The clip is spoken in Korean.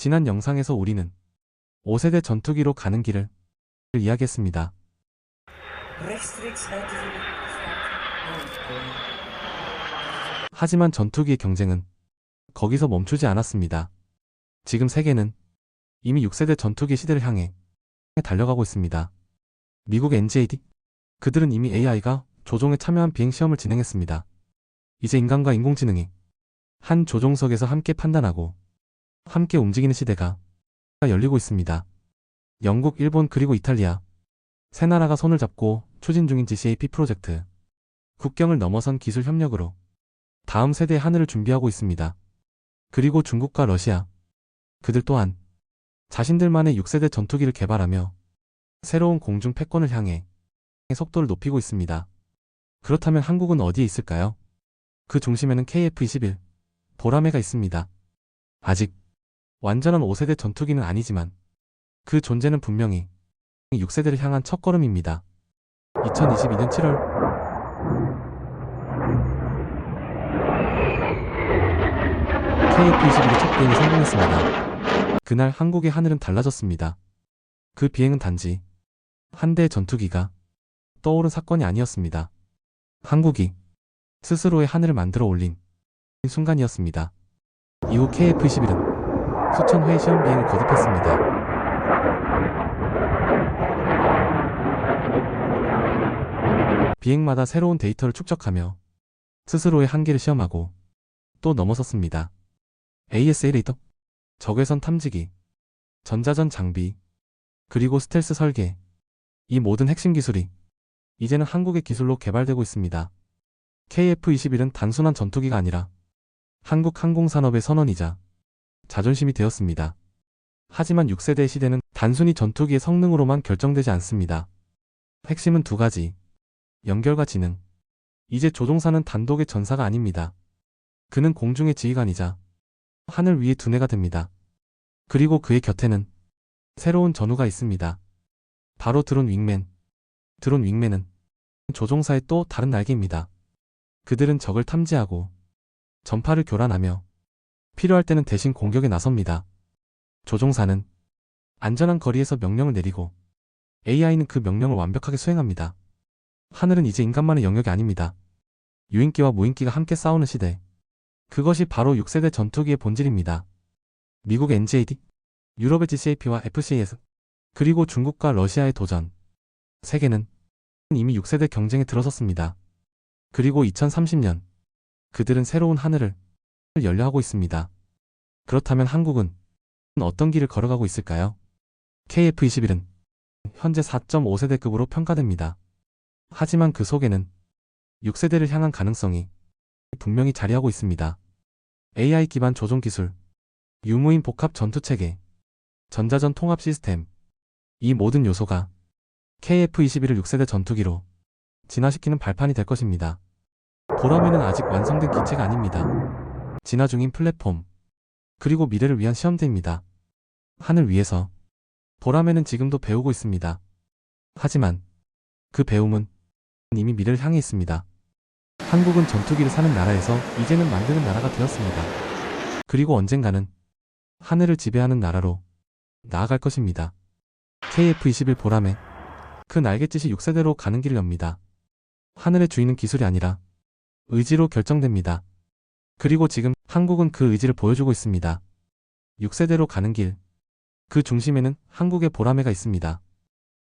지난 영상에서 우리는 5세대 전투기로 가는 길을 이야기했습니다. 하지만 전투기의 경쟁은 거기서 멈추지 않았습니다. 지금 세계는 이미 6세대 전투기 시대를 향해 달려가고 있습니다. 미국 NGAD 그들은 이미 AI가 조종에 참여한 비행 시험을 진행했습니다. 이제 인간과 인공지능이 한 조종석에서 함께 판단하고 함께 움직이는 시대가 열리고 있습니다. 영국, 일본 그리고 이탈리아 세 나라가 손을 잡고 추진 중인 GCAP 프로젝트 국경을 넘어선 기술 협력으로 다음 세대의 하늘을 준비하고 있습니다. 그리고 중국과 러시아 그들 또한 자신들만의 6세대 전투기를 개발하며 새로운 공중 패권을 향해 속도를 높이고 있습니다. 그렇다면 한국은 어디에 있을까요? 그 중심에는 KF-21 보라매가 있습니다. 아직 완전한 5세대 전투기는 아니지만 그 존재는 분명히 6세대를 향한 첫걸음입니다. 2022년 7월 KF-21의 첫 비행이 성공했습니다. 그날 한국의 하늘은 달라졌습니다. 그 비행은 단지 한 대의 전투기가 떠오른 사건이 아니었습니다. 한국이 스스로의 하늘을 만들어 올린 순간이었습니다. 이후 KF-21은 수천 회의 시험 비행을 거듭했습니다. 비행마다 새로운 데이터를 축적하며 스스로의 한계를 시험하고 또 넘어섰습니다. ASA 레이더, 적외선 탐지기, 전자전 장비, 그리고 스텔스 설계. 이 모든 핵심 기술이 이제는 한국의 기술로 개발되고 있습니다. KF-21은 단순한 전투기가 아니라 한국 항공산업의 선언이자 자존심이 되었습니다. 하지만 6세대 시대는 단순히 전투기의 성능으로만 결정되지 않습니다. 핵심은 두 가지. 연결과 지능. 이제 조종사는 단독의 전사가 아닙니다. 그는 공중의 지휘관이자 하늘 위의 두뇌가 됩니다. 그리고 그의 곁에는 새로운 전우가 있습니다. 바로 드론 윙맨. 드론 윙맨은 조종사의 또 다른 날개입니다. 그들은 적을 탐지하고 전파를 교란하며 필요할 때는 대신 공격에 나섭니다. 조종사는 안전한 거리에서 명령을 내리고 AI는 그 명령을 완벽하게 수행합니다. 하늘은 이제 인간만의 영역이 아닙니다. 유인기와 무인기가 함께 싸우는 시대. 그것이 바로 6세대 전투기의 본질입니다. 미국 NGAD, 유럽의 GCAP와 FCAS, 그리고 중국과 러시아의 도전. 세계는 이미 6세대 경쟁에 들어섰습니다. 그리고 2030년, 그들은 새로운 하늘을 열려하고 있습니다. 그렇다면 한국은 어떤 길을 걸어가고 있을까요? KF-21은 현재 4.5세대급으로 평가됩니다. 하지만 그 속에는 6세대를 향한 가능성이 분명히 자리하고 있습니다. AI 기반 조종 기술, 유무인 복합 전투 체계, 전자전 통합 시스템, 이 모든 요소가 KF-21을 6세대 전투기로 진화시키는 발판이 될 것입니다. 보라매는 아직 완성된 기체가 아닙니다. 진화 중인 플랫폼, 그리고 미래를 위한 시험대입니다. 하늘 위에서 보라매는 지금도 배우고 있습니다. 하지만 그 배움은 이미 미래를 향해 있습니다. 한국은 전투기를 사는 나라에서 이제는 만드는 나라가 되었습니다. 그리고 언젠가는 하늘을 지배하는 나라로 나아갈 것입니다. KF-21 보람에 그 날갯짓이 6세대로 가는 길을 엽니다. 하늘의 주인은 기술이 아니라 의지로 결정됩니다. 그리고 지금 한국은 그 의지를 보여주고 있습니다. 6세대로 가는 길. 그 중심에는 한국의 보라매가 있습니다.